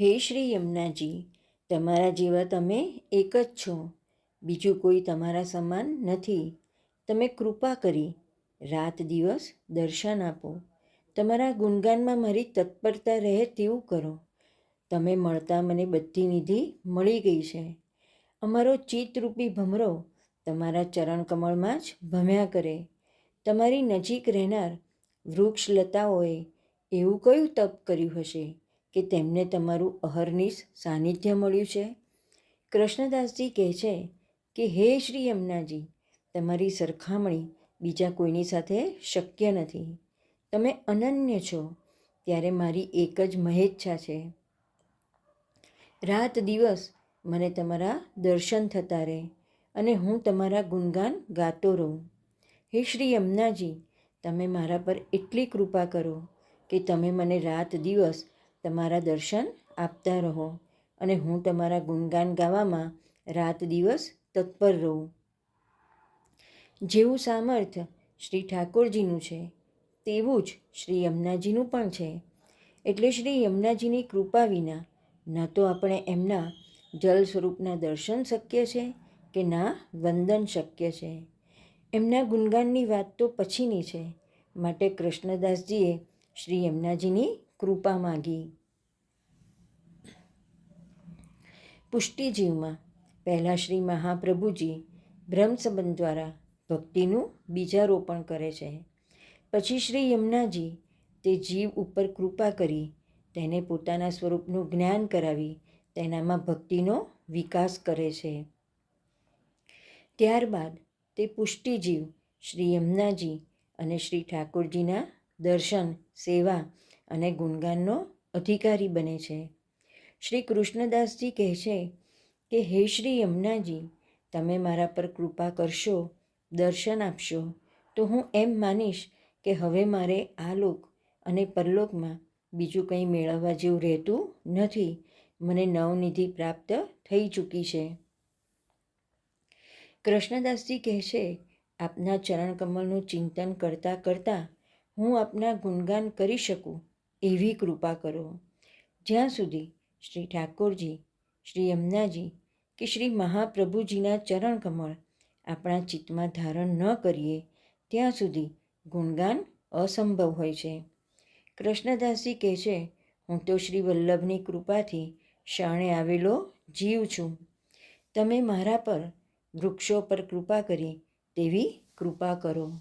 હે શ્રી યમુનાજી, તમારા જેવા તમે એક જ છો. બીજું કોઈ તમારા સમાન નથી. તમે કૃપા કરી રાત દિવસ દર્શન આપો. તમારા ગુણગાનમાં મારી તત્પરતા રહે તેવું કરો. તમે મળતા મને બધી નિધિ મળી ગઈ છે. અમારો ચિત્તરૂપી ભમરો તમારા ચરણકમળમાં જ ભમ્યા કરે. તમારી નજીક રહેનાર વૃક્ષ લતાઓએ એવું કયું તપ કર્યું હશે? કે તેમને તમારું અહર્નિશ સાનિધ્ય મળ્યું છે? કૃષ્ણદાસજી કહે છે કે, હે શ્રી યમુનાજી, તમારી સરખામણી બીજા કોઈની સાથે શક્ય નથી. તમે અનન્ય છો, ત્યારે મારી એક જ મહેચ્છા છે. રાત દિવસ મને તમારા દર્શન થતા રહે અને હું તમારા ગુણગાન ગાતો રહું. હે શ્રી યમુનાજી, તમે મારા પર એટલી કૃપા કરો કે તમે મને રાત દિવસ તમારા દર્શન આપતા રહો અને હું તમારા ગુણગાન ગાવામાં રાત દિવસ તત્પર રહું. જેવું સામર્થ્ય શ્રી ઠાકોરજીનું છે, તેવું જ શ્રી યમુનાજીનું પણ છે. એટલે શ્રી યમુનાજીની કૃપા વિના ન તો આપણે એમના જલ સ્વરૂપના દર્શન શક્ય છે કે ના વંદન શક્ય છે? એમના ગુણગાનની વાત તો પછીની છે. માટે કૃષ્ણદાસજીએ શ્રી યમુનાજીની કૃપા માગી. પુષ્ટિજીવમાં પહેલાં શ્રી મહાપ્રભુજી બ્રહ્મ સંબંધ દ્વારા ભક્તિનું બીજારોપણ કરે છે. પછી શ્રી યમુનાજી તે જીવ ઉપર કૃપા કરી તેને પોતાના સ્વરૂપનું જ્ઞાન કરાવી તેનામાં ભક્તિનો વિકાસ કરે છે. ત્યારબાદ તે પુષ્ટિજીવ શ્રી યમુનાજી અને શ્રી ઠાકોરજીના દર્શન, સેવા અને ગુણગાનનો અધિકારી બને છે. શ્રી કૃષ્ણદાસજી કહે છે કે, હે શ્રી યમુનાજી, તમે મારા પર કૃપા કરશો, દર્શન આપશો. તો હું એમ માનીશ કે હવે મારે આ લોક અને પરલોકમાં બીજું કંઈ મેળવવા જેવું રહેતું નથી. મને નવનિધિ પ્રાપ્ત થઈ ચૂકી છે. કૃષ્ણદાસજી કહે છે, આપના ચરણકમલનું ચિંતન કરતાં કરતાં હું આપના ગુણગાન કરી શકું. એવી કૃપા કરો. જ્યાં સુધી શ્રી ઠાકોરજી, શ્રી યમુનાજી કે શ્રી મહાપ્રભુજીના ચરણ કમળ આપણા ચિત્તમાં ધારણ ન કરીએ, ત્યાં સુધી ગુણગાન અસંભવ હોય છે. કૃષ્ણદાસજી કહે છે, હું તો શ્રી વલ્લભની કૃપાથી શાણે આવેલો જીવ છું. તમે મારા પર વૃક્ષો પર કૃપા કરી તેવી કૃપા કરો.